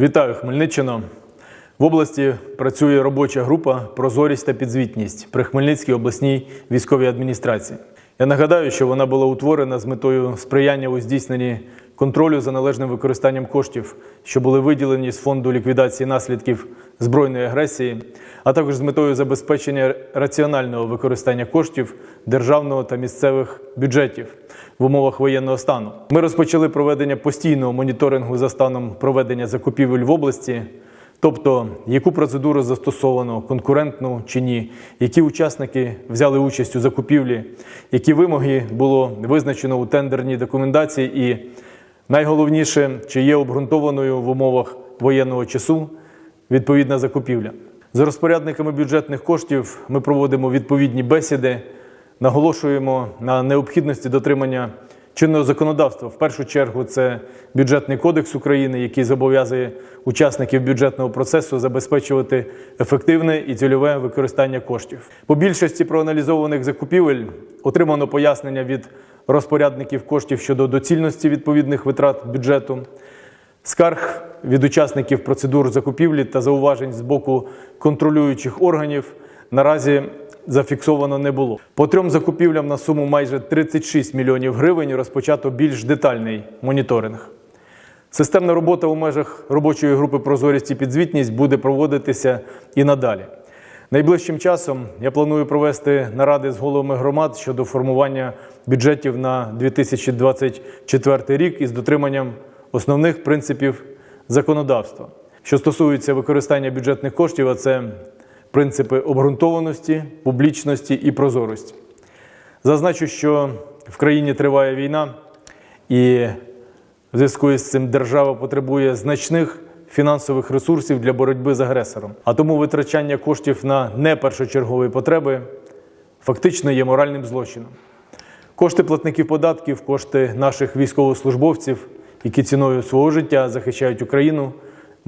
Вітаю Хмельниччину. В області працює робоча група Прозорість та підзвітність при Хмельницькій обласній військовій адміністрації. Я нагадаю, що вона була утворена з метою сприяння у здійсненні контролю за належним використанням коштів, що були виділені з фонду ліквідації наслідків збройної агресії, а також з метою забезпечення раціонального використання коштів державного та місцевих бюджетів в умовах воєнного стану. Ми розпочали проведення постійного моніторингу за станом проведення закупівель в області. Тобто, яку процедуру застосовано, конкурентну чи ні, які учасники взяли участь у закупівлі, які вимоги було визначено у тендерній документації, і найголовніше, чи є обґрунтованою в умовах воєнного часу відповідна закупівля. З розпорядниками бюджетних коштів ми проводимо відповідні бесіди, наголошуємо на необхідності дотримання чинного законодавства. В першу чергу це бюджетний кодекс України, який зобов'язує учасників бюджетного процесу забезпечувати ефективне і цільове використання коштів. По більшості проаналізованих закупівель отримано пояснення від розпорядників коштів щодо доцільності відповідних витрат бюджету. Скарг від учасників процедур закупівлі та зауважень з боку контролюючих органів наразі зафіксовано не було. По трьом закупівлям на суму майже 36 мільйонів гривень розпочато більш детальний моніторинг. Системна робота у межах робочої групи прозорість і підзвітність буде проводитися і надалі. Найближчим часом я планую провести наради з головами громад щодо формування бюджетів на 2024 рік із дотриманням основних принципів законодавства. Що стосується використання бюджетних коштів, а це принципи обґрунтованості, публічності і прозорості. Зазначу, що в країні триває війна, і в зв'язку із цим держава потребує значних фінансових ресурсів для боротьби з агресором. А тому витрачання коштів на непершочергові потреби фактично є моральним злочином. Кошти платників податків, кошти наших військовослужбовців, які ціною свого життя захищають Україну,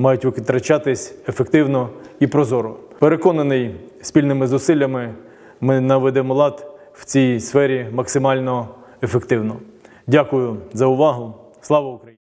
мають витрачатись ефективно і прозоро. Переконаний, спільними зусиллями ми наведемо лад в цій сфері максимально ефективно. Дякую за увагу. Слава Україні!